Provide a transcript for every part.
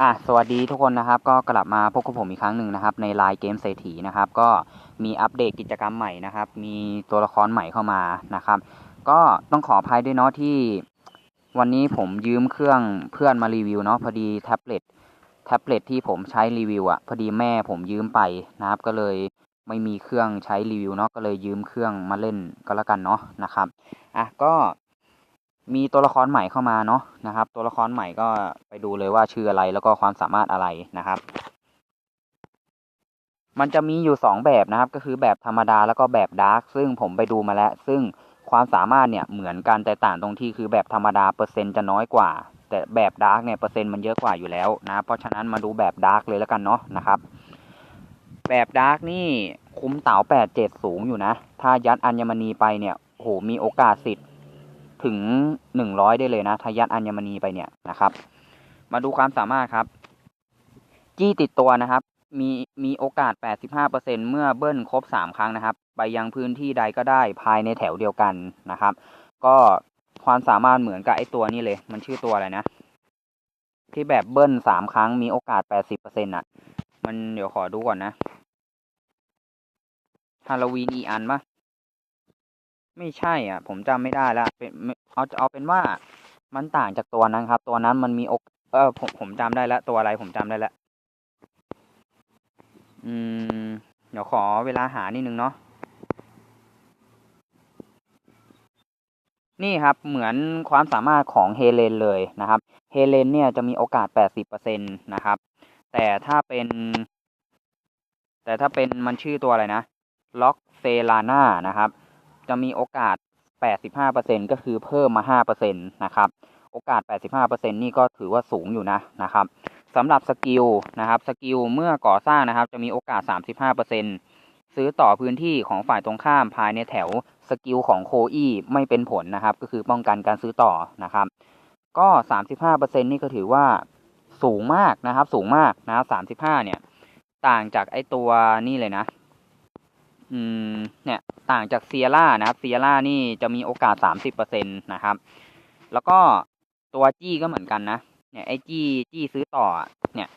อะสวัสดีทุกคนนะครับก็กลับมาพบกับผมอีกครั้งหนึ่งนะครับในไลน์เกมเศรษฐีนะครับก็มีอัปเดตกิจกรรมใหม่นะครับ มีตัวละครใหม่เข้ามานะครับ ก็ต้องขออภัยด้วยเนาะที่ วันนี้ผมยืมเครื่องเพื่อนมารีวิวเนาะพอดีแท็บเล็ตแท็บเล็ตที่ผมใช้รีวิวอะ่ะพอดีแม่ผมยืมไปนะครับ ก็เลยไม่มีเครื่องใช้รีวิวเนาะก็เลยยืมเครื่องมาเล่นก็แล้วกันเนาะนะครับอะก็ มีตัวละครใหม่เข้ามาเนาะนะครับ ตัวละครใหม่ก็ไปดูเลยว่าชื่ออะไรแล้วก็ความสามารถอะไรนะครับ มันจะมีอยู่สองแบบนะครับ ก็คือแบบธรรมดาแล้วก็แบบดาร์กซึ่งผมไปดูมาแล้ว ซึ่งความสามารถเนี่ยเหมือนกันแต่ต่างตรงที่คือแบบธรรมดาเปอร์เซ็นต์จะน้อยกว่า แต่แบบดาร์กเนี่ยเปอร์เซ็นต์มันเยอะกว่าอยู่แล้วนะเพราะฉะนั้นมาดูแบบดาร์กเลยแล้วกันเนาะนะครับแบบดาร์กนี่คุ้มเต๋าแปดเจ็ดสูงอยู่นะ ถ้ายัดอัญมณีไปเนี่ยโหมีโอกาสสิทธิ์ ถึงหนึ่งร้อยได้เลยนะถ้ายัดอัญมณีไปเนี่ยนะครับ มาดูความสามารถครับ จี้ติดตัวนะครับ มีมีโอกาส 85%เมื่อเบิ้ลครบ 3 ครั้งนะครับ ไปยังพื้นที่ใดก็ได้ภายในแถวเดียวกันนะครับ ก็ความสามารถเหมือนกับไอตัวนี้เลย มันชื่อตัวอะไรนะ ที่แบบเบิ้ลสามครั้งมีโอกาส 80%อะ มันเดี๋ยวขอดูก่อนนะฮาโลวีนอีอันปะ ไม่ใช่อะ ผมจำไม่ได้ละเป็นเอาเอาเป็นว่ามันต่างจากตัวนั้นครับ ตัวนั้นมันมีอกเออผมผมจำได้แล้วตัวอะไรผมจำได้แล้วอืม เดี๋ยวขอเวลาหานิดนึงเนาะนี่ครับเหมือนความสามารถของเฮเลนเลยนะครับ เฮเลนเนี่ยจะมีโอกาส 80%นะครับ แต่ถ้าเป็น แต่ถ้าเป็นมันชื่อตัวอะไรนะ ล็อกเซลาน่านะครับ จะมีโอกาส 85%ก็คือเพิ่มมา 5%นะครับ โอกาส 85%นี่ก็ถือว่าสูงอยู่นะนะครับสำหรับสกิลนะครับสกิลเมื่อก่อสร้างนะครับ จะมีโอกาส 35%ซื้อต่อพื้นที่ของฝ่ายตรงข้ามภายในแถวสกิลของโคอี้ไม่เป็นผลนะครับ ก็คือป้องกันการซื้อต่อนะครับ ก็ 35%นี่ก็ถือว่าสูงมากนะครับ สูงมากนะครับ35เนี่ย ต่างจากไอตัวนี่เลยนะ อืมเนี่ยต่างจากเซียร่านะครับเซียร่านี่จะมีโอกาส30%นะครับ แล้วก็ตัวจี้ก็เหมือนกันนะเนี่ยไอ้จี้จี้ซื้อต่อเนี่ย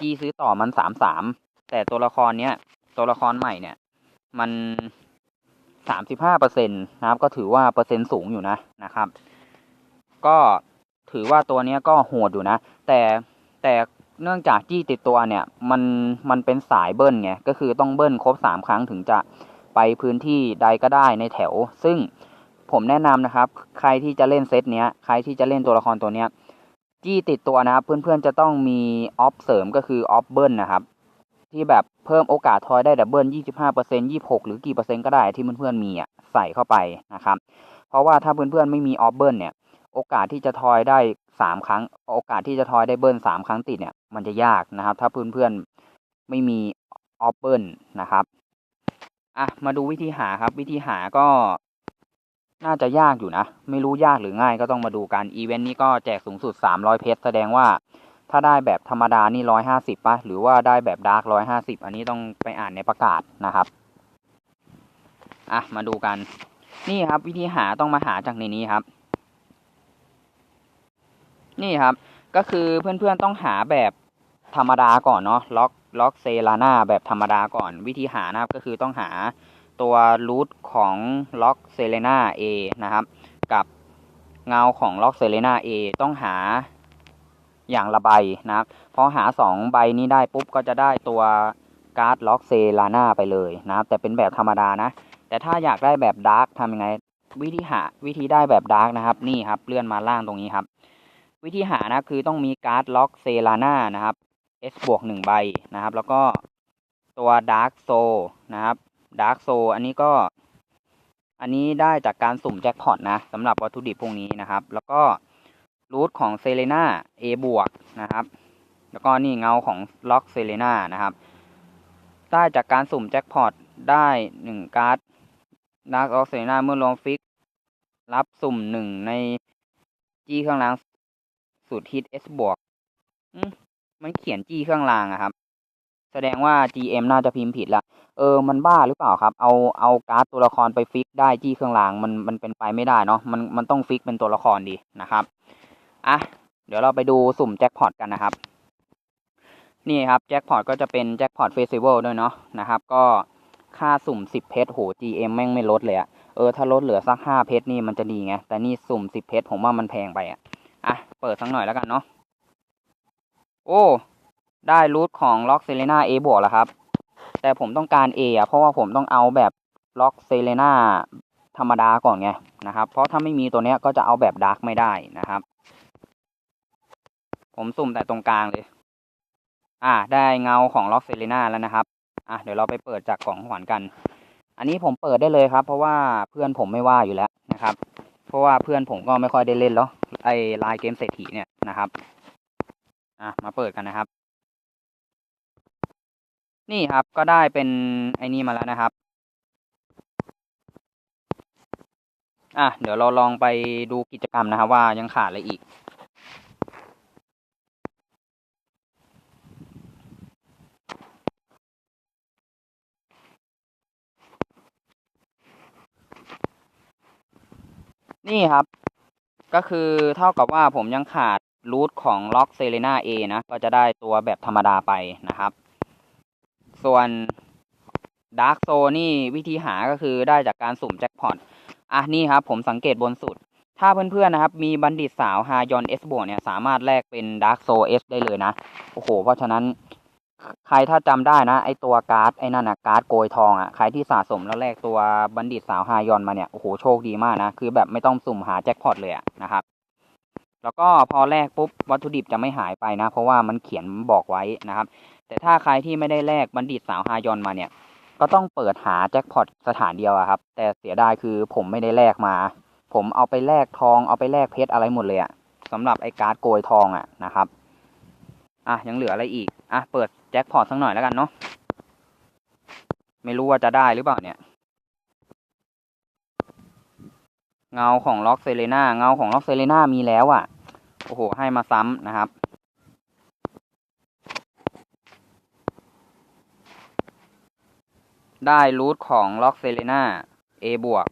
จี้ซื้อต่อมันสามสามแต่ตัวละครเนี้ยตัวละครใหม่เนี่ย มันสามสิบห้าเปอร์เซ็นตนะครับ ก็ถือว่าเปอร์เซ็นต์สูงอยู่นะนะครับ ก็ถือว่าตัวเนี้ยก็โหดอยู่นะ แต่แต่ เนื่องจากจี้ติดตัวเนี่ยมันมันเป็นสายเบิ้ลไงก็คือต้องเบิ้ลครบสามครั้งถึงจะไปพื้นที่ใดก็ได้ในแถว ซึ่งผมแนะนำนะครับ ใครที่จะเล่นเซตเนี้ยใครที่จะเล่นตัวละครตัวเนี้ยจี้ติดตัวนะครับ เพื่อนๆจะต้องมีออฟเสริมก็คือออฟเบิ้ลนะครับ ที่แบบเพิ่มโอกาสทอยได้ดับเบิลยี่สิบห้าเปอร์เซ็นยี่หกหรือกี่เปอร์เซ็นต์ก็ได้ที่เพื่อนๆมีอะใส่เข้าไปนะครับ เพราะว่าถ้าเพื่อนๆไม่มีออฟเบิ้ลเนี่ยโอกาสที่จะทอยได้ สามครั้ง โอกาสที่จะทอยได้เบิลสามครั้งติดเนี่ย มันจะยากนะครับ ถ้าเพื่อนๆไม่มีออฟเบิลนะครับอะมาดูวิธีหาครับ วิธีหาก็น่าจะยากอยู่นะ ไม่รู้ยากหรือง่ายก็ต้องมาดูกันอีเวนต์นี้ก็แจกสูงสุด 300 เพชรแสดงว่า ถ้าได้แบบธรรมดานี่ 150ป่ะหรือว่าได้แบบดาร์ก150 อันนี้ต้องไปอ่านในประกาศนะครับอะมาดูกัน นี่ครับวิธีหาต้องมาหาจากในนี้ครับ นี่ครับ ก็คือเพื่อนๆต้องหาแบบธรรมดาก่อนเนาะล็อกล็อกเซลาน่าแบบธรรมดาก่อนวิธีหานะครับ ก็คือต้องหาตัวรูทของล็อกเซเลนาเอนะครับ กับเงาของล็อกเซเลนาเอต้องหาอย่างละใบนะครับพอหาสองใบนี้ได้ปุ๊บก็จะได้ตัวการ์ดล็อกเซลาน่าไปเลยนะครับ แต่เป็นแบบธรรมดานะ แต่ถ้าอยากได้แบบดาร์กทำยังไง วิธีหาวิธีได้แบบดาร์กนะครับ นี่ครับเลื่อนมาล่างตรงนี้ครับ วิธีหานะคือต้องมีการ์ดล็อกเซลาน่านะครับ S บวกหนึ่งใบนะครับ แล้วก็ตัวดาร์กโซนะครับดาร์กโซอันนี้ก็ อันนี้ได้จากการสุ่มแจ็คพอตนะสำหรับวัตถุดิบพวกนี้นะครับ แล้วก็รูทของเซเลนา A บวกนะครับ แล้วก็นี่เงาของล็อกเซเลนานะครับ ได้จากการสุ่มแจ็คพอตได้หนึ่งการ์ดดาร์กล็อกเซเลนาเมื่อลงฟิก รับสุ่มหนึ่งในจี้เครื่าง สูตรฮิต S บวกมันเขียนจี้เครื่องรางอะครับ แสดงว่า GM น่าจะพิมพ์ผิดละเออมันบ้าหรือเปล่าครับ เอาเอาการ์ดตัวละครไปฟิกได้ที่เครื่องรางมันมันเป็นไปไม่ได้เนาะมันมันต้องฟิกเป็นตัวละครดีนะครับอะเดี๋ยวเราไปดูสุ่มแจ็คพอตกันนะครับ นี่ครับแจ็คพอตก็จะเป็นแจ็คพอตเฟสติวัลด้วยเนาะนะครับ ก็ค่าสุ่ม 10 เพชรโห GM แม่งไม่ลดเลยอะเออถ้าลดเหลือสัก 5 เพชรนี่มันจะดีไง แต่นี่สุ่ม 10 เพชรผมว่ามันแพงไปอะ อะ เปิดสักหน่อยแล้วกันเนาะ โอ้ ได้รูทของล็อกเซเลนา A บวกแล้วครับ แต่ผมต้องการ A อะ เพราะว่าผมต้องเอาแบบล็อกเซเลนาธรรมดาก่อนไงนะครับ เพราะถ้าไม่มีตัวเนี้ยก็จะเอาแบบดาร์กไม่ได้นะครับ ผมสุ่มแต่ตรงกลางเลย อ่า ได้เงาของล็อกเซเลนาแล้วนะครับ อะ เดี๋ยวเราไปเปิดจากกล่องของขวัญกัน อันนี้ผมเปิดได้เลยครับ เพราะว่าเพื่อนผมไม่ว่าอยู่แล้วนะครับ ราะว่าเพื่อนผมก็ไม่ค่อยได้เล่นแล้วไอ้ไลน์เกมเศรษฐีเนี่ยนะครับอะมาเปิดกันนะครับ นี่ครับก็ได้เป็นไอ้นี่มาแล้วนะครับอะเดี๋ยวเราลองไปดูกิจกรรมนะครับว่ายังขาดอะไรอีก นี่ครับ ก็คือเท่ากับว่าผมยังขาดรูทของล็อกเซเลนาเอนะ ก็จะได้ตัวแบบธรรมดาไปนะครับ ส่วนดาร์กโซนี่วิธีหาก็คือได้จากการสุ่มแจ็คพอตอะนี่ครับ ผมสังเกตบนสุด ถ้าเพื่อนๆนะครับ มีบัณฑิตสาวฮายอนเอสบวกเนี่ย สามารถแลกเป็นดาร์กโซเอสได้เลยนะ โอ้โห เพราะฉะนั้น ใครถ้าจำได้นะ ไอตัวการ์ดไอ้นั่นนะการ์ดโกยทองอะใครที่สะสมแล้วแลกตัวบัณฑิตสาวฮายอนมาเนี่ยโอ้โหโชคดีมากนะ คือแบบไม่ต้องสุ่มหาแจ็คพอตเลยอะนะครับ แล้วก็พอแลกปุ๊บวัตถุดิบจะไม่หายไปนะ เพราะว่ามันเขียนบอกไว้นะครับ แต่ถ้าใครที่ไม่ได้แลกบัณฑิตสาวฮายอนมาเนี่ย ก็ต้องเปิดหาแจ็คพอตสถานเดียวอะครับ แต่เสียดายคือผมไม่ได้แลกมา ผมเอาไปแลกทองเอาไปแลกเพชรอะไรหมดเลยอะสำหรับไอ้การ์ดโกยทองอะนะครับ อะยังเหลืออะไรอีก อะเปิดแจ็คพอตสักหน่อยแล้วกันเนาะ ไม่รู้ว่าจะได้หรือเปล่าเนี่ย เงาของล็อกเซเลนาเงาของล็อกเซเลนามีแล้วอะ่ะ โอ้โห ให้มาซ้ำนะครับ ได้รูทของล็อกเซเลนา A บวก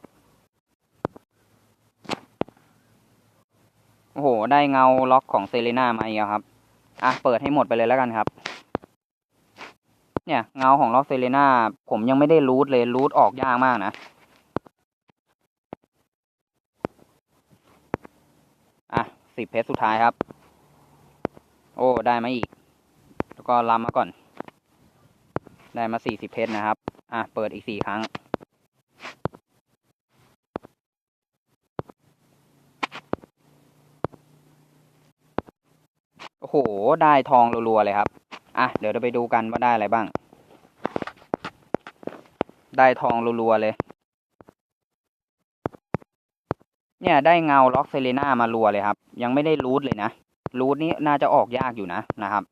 โอ้โห ได้เงาล็อกของเซเลนามาอีกแล้วครับ อะเปิดให้หมดไปเลยแล้วกันครับ เนี่ยเงาของล็อกเซเลนาผมยังไม่ได้รูทเลยรูทออกยากมากนะอะสิบเพชรสุดท้ายครับ โอ้ได้มาอีก แล้วก็ล้ำมาก่อน ได้มาสี่สิบเพชรนะครับ อะเปิดอีกสี่ครั้ง โอ้โหได้ทองรัวๆเลยครับ อะ เดี๋ยวเราไปดูกันว่าได้อะไรบ้าง ได้ทองรัวๆเลย เนี่ยได้เงาล็อกเซเลน่ามารัวเลยครับ ยังไม่ได้รูทเลยนะ รูทนี้น่าจะออกยากอยู่นะนะครับ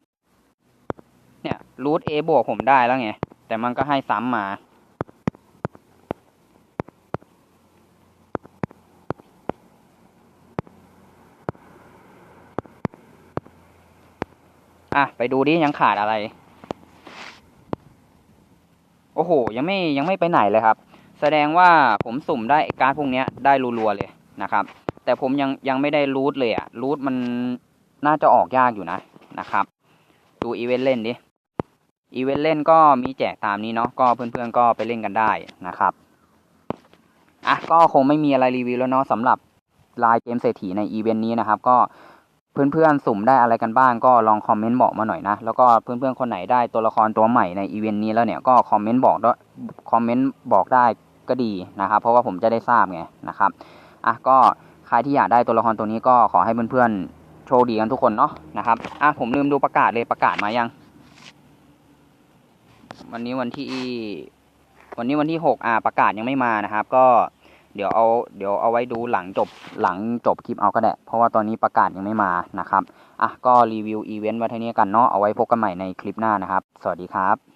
เนี่ยรูทเอบวกผมได้แล้วไง แต่มันก็ให้ซ้ำมา อะไปดูดิยังขาดอะไร โอ้โห ยังไม่ยังไม่ไปไหนเลยครับ แสดงว่าผมสุ่มได้การพวกเนี้ยได้รัวๆเลยนะครับ แต่ผมยังยังไม่ได้รูทเลยอะรูทมันน่าจะออกยากอยู่นะนะครับ ดูอีเวนต์เล่นดิอีเวนต์เล่นก็มีแจกตามนี้เนาะก็เพื่อนๆก็ไปเล่นกันได้นะครับอะก็คงไม่มีอะไรรีวิวแล้วเนาะสำหรับลายเกมเศรษฐีในอีเวนต์นี้นะครับ ก็ เพื่อนๆสุ่มได้อะไรกันบ้างก็ลองคอมเมนต์บอกมาหน่อยนะ แล้วก็เพื่อนๆคนไหนได้ตัวละครตัวใหม่ในอีเวนต์นี้แล้วเนี่ยก็คอมเมนต์บอกด้วยคอมเมนต์บอกได้ก็ดีนะครับ เพราะว่าผมจะได้ทราบไงนะครับอะก็ใครที่อยากได้ตัวละครตัวนี้ก็ขอให้เพื่อนๆโชคดีกันทุกคนเนาะนะครับอะผมลืมดูประกาศเลยประกาศมายัง วันนี้วันที่วันนี้วันที่หกอ่าประกาศยังไม่มานะครับ ก็ เดี๋ยวเอาเดี๋ยวเอาไว้ดูหลังจบหลังจบคลิปเอาก็ได้เพราะว่าตอนนี้ประกาศยังไม่มานะครับอะก็รีวิวอีเวนต์ไว้เท่านี้กันเนาะเอาไว้พบกันใหม่ในคลิปหน้านะครับ สวัสดีครับ